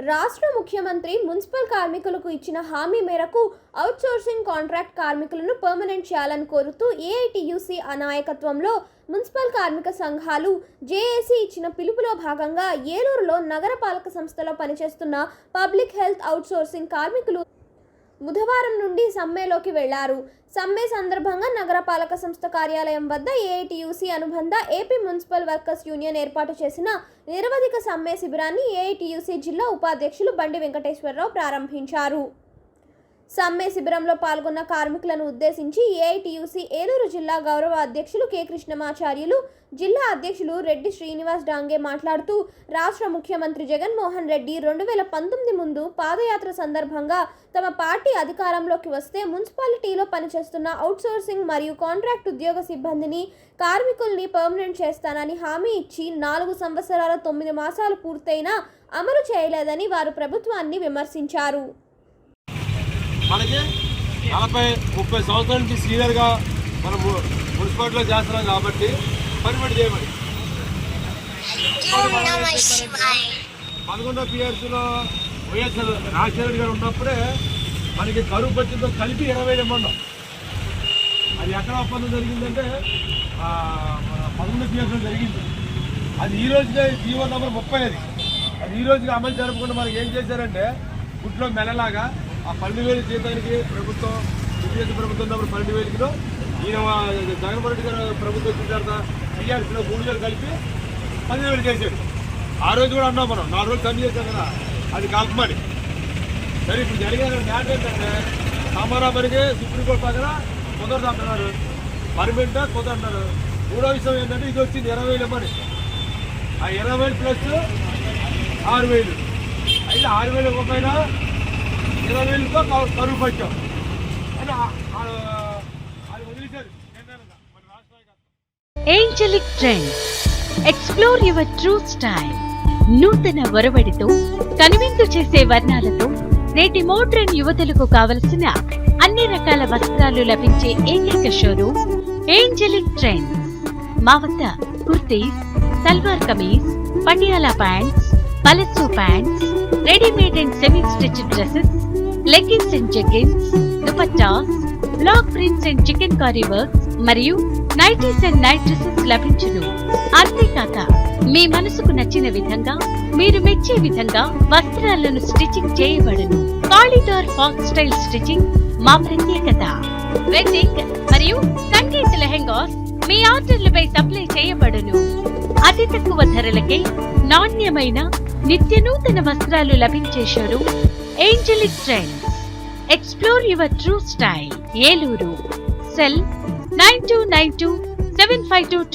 రాష్ట్ర ముఖ్యమంత్రి మున్సిపల్ కార్మికులకు ఇచ్చిన హామీ మేరకు అవుట్సోర్సింగ్ కాంట్రాక్ట్ కార్మికులను పర్మనెంట్ చేయాలని కోరుతూ ఏఐటియుసి అనాయకత్వంలో మున్సిపల్ కార్మిక సంఘాలు జేఏసీ ఇచ్చిన పిలుపులో భాగంగా ఏలూరులో నగరపాలక సంస్థలో పనిచేస్తున్న పబ్లిక్ హెల్త్ అవుట్సోర్సింగ్ కార్మికులు బుధవారం నుండి సమ్మెలోకి వెళ్ళారు. సమ్మె సందర్భంగా నగరపాలక సంస్థ కార్యాలయం వద్ద ఏఐటియుసి అనుబంధ ఏపీ మున్సిపల్ వర్కర్స్ యూనియన్ ఏర్పాటు చేసిన నిరవధిక సమ్మె శిబిరాన్ని ఏఐటియుసి జిల్లా ఉపాధ్యక్షులు బండి వెంకటేశ్వరరావు ప్రారంభించారు. సమ్మె శిబిరంలో పాల్గొన్న కార్మికులను ఉద్దేశించి ఏఐటియుసి ఏలూరు జిల్లా గౌరవ అధ్యక్షులు కె కృష్ణమాచార్యులు జిల్లా అధ్యక్షులు రెడ్డి శ్రీనివాస్ డాంగే మాట్లాడుతూ రాష్ట్ర ముఖ్యమంత్రి జగన్మోహన్ రెడ్డి రెండు వేల పంతొమ్మిది ముందు పాదయాత్ర సందర్భంగా తమ పార్టీ అధికారంలోకి వస్తే మున్సిపాలిటీలో పనిచేస్తున్న అవుట్సోర్సింగ్ మరియు కాంట్రాక్ట్ ఉద్యోగ సిబ్బందిని కార్మికుల్ని పర్మనెంట్ చేస్తానని హామీ ఇచ్చి నాలుగు సంవత్సరాల తొమ్మిది మాసాలు పూర్తయినా అమలు చేయలేదని వారు ప్రభుత్వాన్ని విమర్శించారు. మనకి నలభై ముప్పై సంవత్సరాల నుంచి సీనియర్గా మనం మున్సిపాలిటీలో చేస్తున్నాం కాబట్టి పనిపడి చేయమని. పదకొండో పిఆర్సీలో వైఎస్ఆర్ రాజశేఖర గారు ఉన్నప్పుడే మనకి కరువు పచ్చితో కలిపి ఇరవై ఇవ్వడం అది ఎక్కడ ఒప్పందం జరిగిందంటే పదకొండు పిఆర్సీలో జరిగింది. అది ఈ రోజుకే జీవో నెంబర్ ముప్పై అది. అది ఈ రోజుకి అమలు జరపకుండా మనకి ఏం చేశారంటే గుట్లో మెల్లలాగా ఆ పన్నెండు వేలు జీతానికి ప్రభుత్వం తెలుగుదేశం ప్రభుత్వం ఉన్నప్పుడు పన్నెండు వేలకిలో ఈయన జగన్మోహన్ రెడ్డి గారు ప్రభుత్వం వచ్చిన తర్వాత టీఆర్సీలో మూడు వేలు కలిపి పన్నెండు వేలు చేశాడు. ఆ రోజు కూడా అన్నాం మనం నాలుగు రోజులు కమ్మి చేశాం కదా అది కలపమని సరే ఇప్పుడు జరిగిన మ్యాటర్ ఏంటంటే సామారాపరికి సుప్రీంకోర్టు పక్కన కుదరదు అంటున్నారు. పర్మనెంట్ కుదరన్నారు మూడో విషయం ఏంటంటే ఇది వచ్చింది ఇరవై వేలు ఇవ్వమని. ఆ ఇరవై వేలు ప్లస్ ఆరు వేలు. అయితే ఆరు వేలు ఇవ్వకపోయినా ఇరవై వేలతో కరువు పట్టాం. అని అది వదిలేశారు. Angelic Trends explore your true style నూతన ఒరవడితో కనువిందు చేసే వర్ణాలతో నేటి మోడ్రన్ యువతలకు కావలసిన అన్ని రకాల వస్త్రాలు లభించే ఏకైక షోరూమ్ ఏంజలిక్ ట్రెండ్స్ మా వద్ద kurtis salwar kameez Patiala pants palazzo pants readymade and semi stitch dresses leggings and jeggings dupattas block prints and chikankari works మరియు నైటీస్ అండ్ నైట్ డ్రెస్సెస్ లభించును అంతేకాక మీ మనసుకు నచ్చిన విధంగా మీరు మెచ్చే విధంగా వస్త్రాలను స్టిచ్చింగ్ చేయబడును. కాలిడార్ ఫాక్ స్టైల్ స్టిచ్చింగ్ మా ప్రత్యేకత. వెడ్డింగ్ మరియు సంగీత లెహెంగాస్ మీ ఆర్డర్లపై సప్లై చేయబడును. అతి తక్కువ ధరలకే నాణ్యమైన నిత్య నూతన వస్త్రాలు లభించే showroom Angelic Trends. Explore your true style. Yelluru. Cell 9292 752